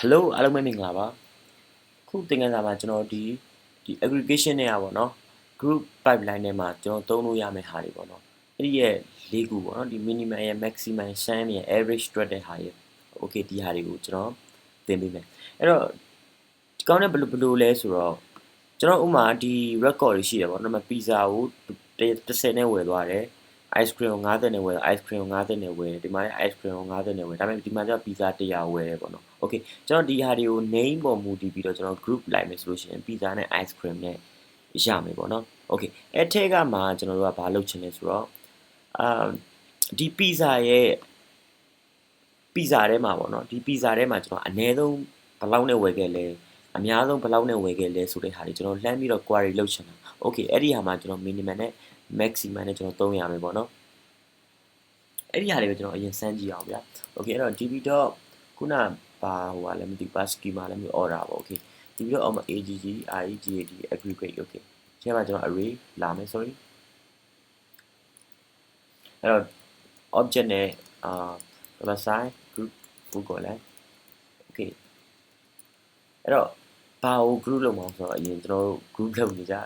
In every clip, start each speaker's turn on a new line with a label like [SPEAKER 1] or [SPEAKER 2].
[SPEAKER 1] Hello အားလုံးပဲမင်္ဂလာပါခုသင်ခန်းစာမှာကျွန်တော်ဒီဒီ aggregation နဲ့อ่ะပေါ့နော် group pipeline ထဲမှာကျွန်တော်သုံးလို့ရမယ့်ဟာတွေပေါ့နော်အဲ့ဒီရဲ့၄ခုပေါ့နော်ဒီ minimum ရဲ့ maximum sum ရဲ့ average တွက်တဲ့ဟာရဲ့ okay ဒီဟာတွေကိုကျွန်တော်သင်ပေးမယ်အဲ့တော့ဒီကောင်းတဲ့ဘယ်လိုဘယ်လိုလဲဆိုတော့ကျွန်တော်ဥမာဒီ record တွေရှိတယ်ပေါ့နော်မ pizza ကို30နဲ့ဝယ်သွားတယ် ice cream ကို90နဲ့ဝယ် ice cream ကို90နဲ့ဝယ်ဒီမှာလည်း ice cream ကို90နဲ့ဝယ်ဒါပေမဲ့ဒီမှာကျတော့ pizza 100ဝယ်တယ်ပေါ့နော် okay ကျွန်တော်ဒီဟာတွေကို name ပေါ်မူတည်ပြီးတော့ကျွန်တော် group လိုက်မယ်ဆိုလို့ရှိရင် pizza နဲ့ ice cream နဲ့ရမယ်ပေါ့နော် okay အဲ့ထဲကမှကျွန်တော်တို့ကဘာလုပ်ချင်လဲဆိုတော့အာဒီ pizza ရဲ့ pizza ထဲမှာပေါ့နော်ဒီ pizza ထဲမှာကျွန်တော်အနည်းဆုံးဘယ်လောက်နဲ့ဝယ်ခဲ့လဲအများဆုံးဘယ်လောက်နဲ့ဝယ်ခဲ့လဲဆိုတဲ့ဟာတွေကျွန်တော်လှမ်းပြီးတော့ query လုပ်ချင်တာ okay အဲ့ဒီဟာမှာကျွန်တော် minimum နဲ့ maximum နဲ့ကျွန်တော်သုံးရမယ်ပေါ့နော်အဲ့ဒီဟာတွေပဲကျွန်တော်အရင်စမ်းကြည့်အောင်ဗျာ okay အဲ့တော့ db. ခုနဘာဟိုကလည်းမသိပါ schema လည်းမသိ order ပေါ့ okay db. အောက်မှာ agg regad aggregate okay ဒီမှာကျွန်တော် array လာမယ် sorry အဲ့တော့ object နဲ့အာ dollar sign group ကိုကိုလည်း okay အဲ့တော့ဘာကို group လုပ်မအောင်ဆိုတော့အရင်ကျွန်တော်တို့ group လုပ်နေကြ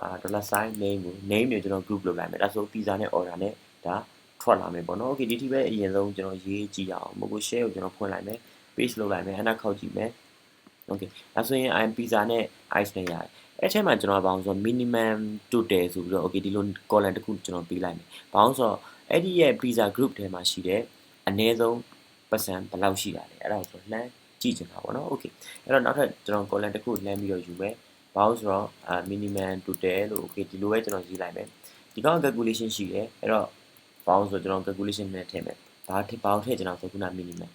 [SPEAKER 1] အာ dollar sign name ကို name ကိုကျွန်တော် group လုပ်လိုက်မယ်ဒါဆို pizza နဲ့ order နဲ့ဒါထွက်လာမယ်ပေါ့နော် okay ဒီထိပဲအရင်ဆုံးကျွန်တော်ရေးကြည့်အောင်မကို share ကိုကျွန်တော်ဖွင့်လိုက်မယ် page လုပ်လိုက်မယ်အနာခောက်ကြည့်မယ် okay ဒါဆိုရင် I'm pizza နဲ့ ice နဲ့ရတယ်အဲ့ထဲမှာကျွန်တော်ဘာအောင်ဆိုတော့ minimum total ဆိုပြီးတော့ okay ဒီလို column တစ်ခုကျွန်တော်ပေးလိုက်မယ်ဘာအောင်ဆိုတော့အဲ့ဒီရဲ့ pizza group ထဲမှာရှိတဲ့အနည်းဆုံး percent ဘယ်လောက်ရှိတာလဲအဲ့ဒါကိုဆိုလှမ်းကြည့်ချင်တာပေါ့နော် okay အဲ့တော့နောက်ထပ်ကျွန်တော် column တစ်ခုလှမ်းပြီးတော့ယူမယ် ဘာလို့ဆိုတော့အာ minimum total လို့ okay ဒီလိုပဲကျွန်တော်ရေးလိုက်မယ်ဒီကောင် calculation ရှိတယ်အဲ့တော့ဘာလို့ဆိုတော့ကျွန်တော် calculation နဲ့ထည့်မယ်ဘာထည့်ဘာထည့်ကျွန်တော်ဆိုခုန minimum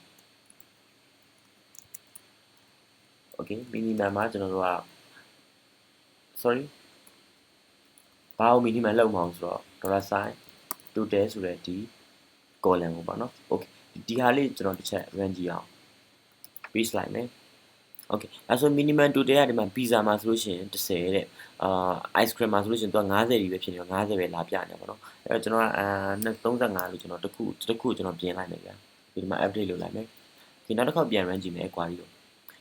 [SPEAKER 1] okay minimum မှာကျွန်တော်တို့က sorry ဘာကို minimum လောက်မအောင်ဆိုတော့ dollar sign total ဆိုတဲ့ဒီ column ကိုပေါ့နော် okay ဒီဟာလေးကျွန်တော်တစ်ချက် run ကြည့်အောင် paste လိုက်မယ် okay အဲဆို minimum total ကဒီမှာ pizza မှာဆိုလို့ရှိရင်30တဲ့အာ ice cream မှာဆိုလို့ရှိရင်သူက90ကြီးပဲဖြစ်နေတော့90ပဲလာပြနေပါတော့အဲတော့ကျွန်တော်ကအာ35လို့ကျွန်တော်တစ်ခုတစ်ခုကျွန်တော်ပြင်လိုက်မယ်ဗျာဒီမှာ update လုပ်လိုက်မယ်ဒီနောက်တစ်ခေါက်ပြန် run ကြည့်မယ် query ကို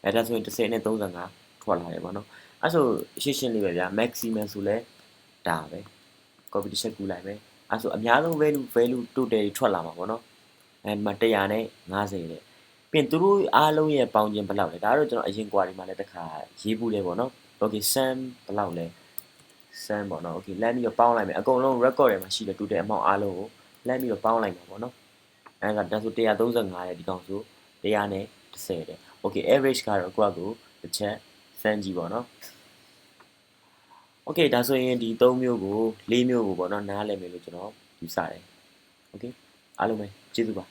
[SPEAKER 1] အဲဒါဆိုရင်30နဲ့35ထွက်လာတယ်ပေါ့နော်အဲဆိုရှင်းရှင်းလေးပဲဗျာ maximum ဆိုလဲဒါပဲ copy တစ်ချက်ကူးလိုက်မယ်အဲဆိုအများဆုံး value value total ထွက်လာမှာပေါ့နော်အဲမှာ100နဲ့50တဲ့ ပြင်သူတို့အားလုံးရဲ့ပေါင်းခြင်းဘယ်လောက်လဲဒါတော့ကျွန်တော်အရင် query မှာလည်းတစ်ခါရေးဘူးလဲပေါ့နော် okay sum ဘယ်လောက်လဲ sum ပေါ့နော် okay လမ်းပြီးတော့ပေါင်းလိုက်မယ်အကုန်လုံး record ထဲမှာရှိတဲ့ total amount အားလုံးကိုလမ်းပြီးတော့ပေါင်းလိုက်မှာပေါ့နော်အဲဒါဒါဆို135ရဲ့ဒီကောင်ဆို100နဲ့30တဲ့ okay average ကတော့ကိုယ့်အကူတစ်ချက်စမ်းကြည့်ပေါ့နော် okay ဒါဆိုရင်ဒီ3မျိုးကို4မျိုးကိုပေါ့နော်နားလည်မယ်လို့ကျွန်တော်ယူဆတယ် okay အားလုံးပဲကျေးဇူးပါ